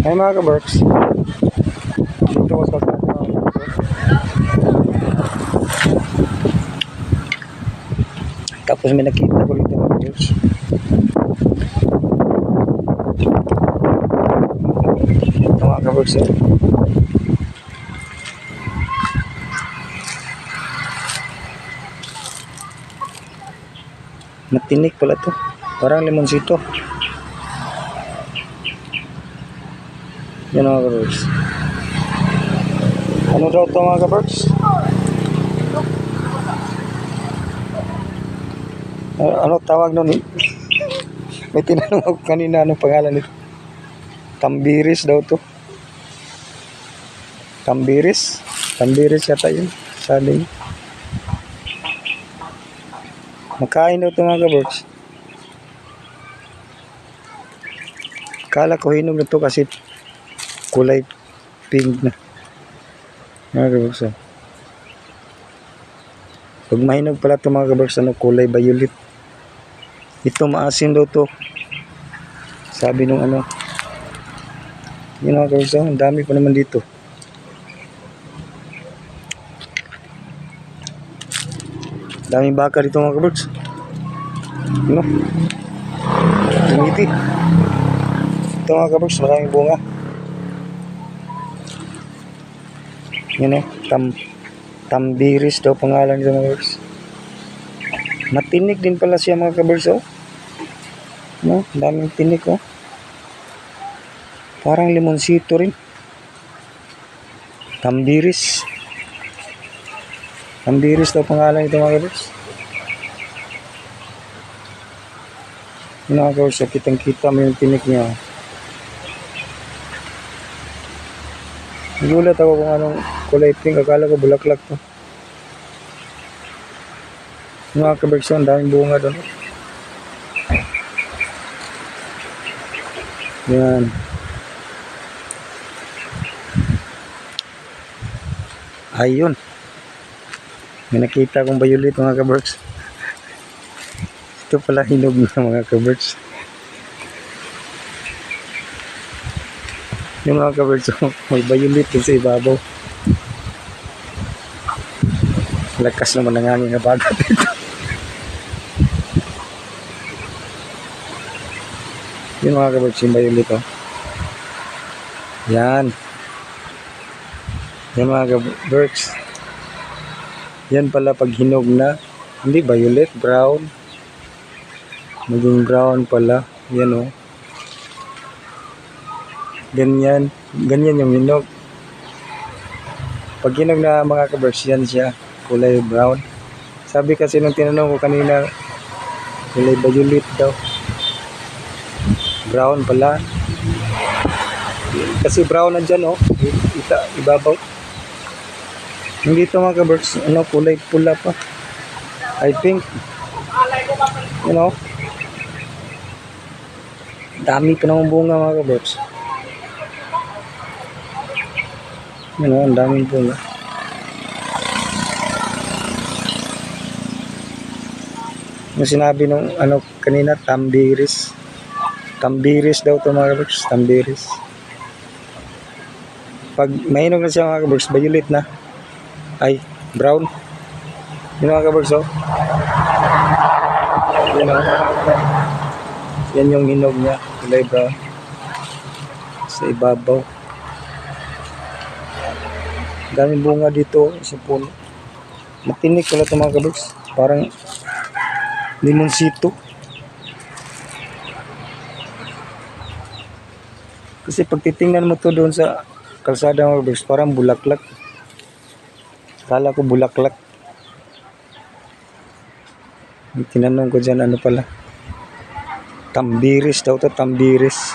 Ay mga ka-Berks. Dito ko sa. Tapos may nakita ko dito mga ka-Berks. Ito mga ka-Berks. eh. Matinik pala to. Parang limonsito. Yan mga ka-birds. Ano daw to mga ka-birds? Ah, ano tawag nun? May tinanong ako kanina anong pangalan nito. Tambiris daw to. Tambiris? Tambiris yata yun. Sabi niya. Makain daw to mga ka-birds. Kala ko hinog na to kasi kulay pink na. Mga kabaks. oh. Pag mahinog pala ito mga kabaks, ano, kulay violet. Ito maasim daw to. Sabi nung ano. Yun mga kabaks, oh, ang dami pa naman dito. Daming baka dito mga kabaks. Ano? Tumiti. Ito mga kabaks, maraming bunga. Yun o, tam, tambiris daw pangalan nito mga kabers. Matinik din pala siya mga kabers oh. No, daming tinik oh. Parang limonsito rin. Tambiris. Tambiris daw pangalan nito mga kabers. Yun mga kabers, oh, kitang kita mo yung tinik niya. oh. Nagulat ako kung anong kulay pink. Akala ko bulaklak to. Mga kabergson, daming bunga doon. Yan. Ayun. May nakita kong violet mga kabergs. Ito pala hinog na mga kabergs. Yung mga kabergs, may violet dun sa ibabaw. Lakas naman ng hangin na bagat dito. Yung mga kabergs, yung violet oh. Yan. Yan mga kabergs. Yan pala pag hinog na. Hindi violet, brown. Maging brown pala. Yan oh. Ganyan. Ganyan yung hinog. Pag hinog na mga kabers, yan siya. Kulay brown. Sabi kasi nung tinanong ko kanina, kulay violet daw. Brown pala. Kasi brown na dyan, oh. Ita, ibabaw. Hindi ito mga kabers, ano, kulay pula pa. I think, you know, dami pa naman bunga mga kabers. Ano, ang daming bunga. Yung sinabi nung ano kanina, tambiris. Tambiris daw to mga kabers, tambiris. Pag mahinog na siya mga kabers, violet na. Ay, brown. Yun mga kabers, oh. Yan oh. Yan yung hinog niya, kulay brown. Sa ibabaw. Daming bunga dito sa puno. Matinik pala ito mga kabers. Parang limonsito. Kasi pag titingnan mo to doon sa kalsada mga kabers, parang bulaklak. Kala ko bulaklak. Tinanong ko dyan ano pala. Tambiris daw to, tambiris.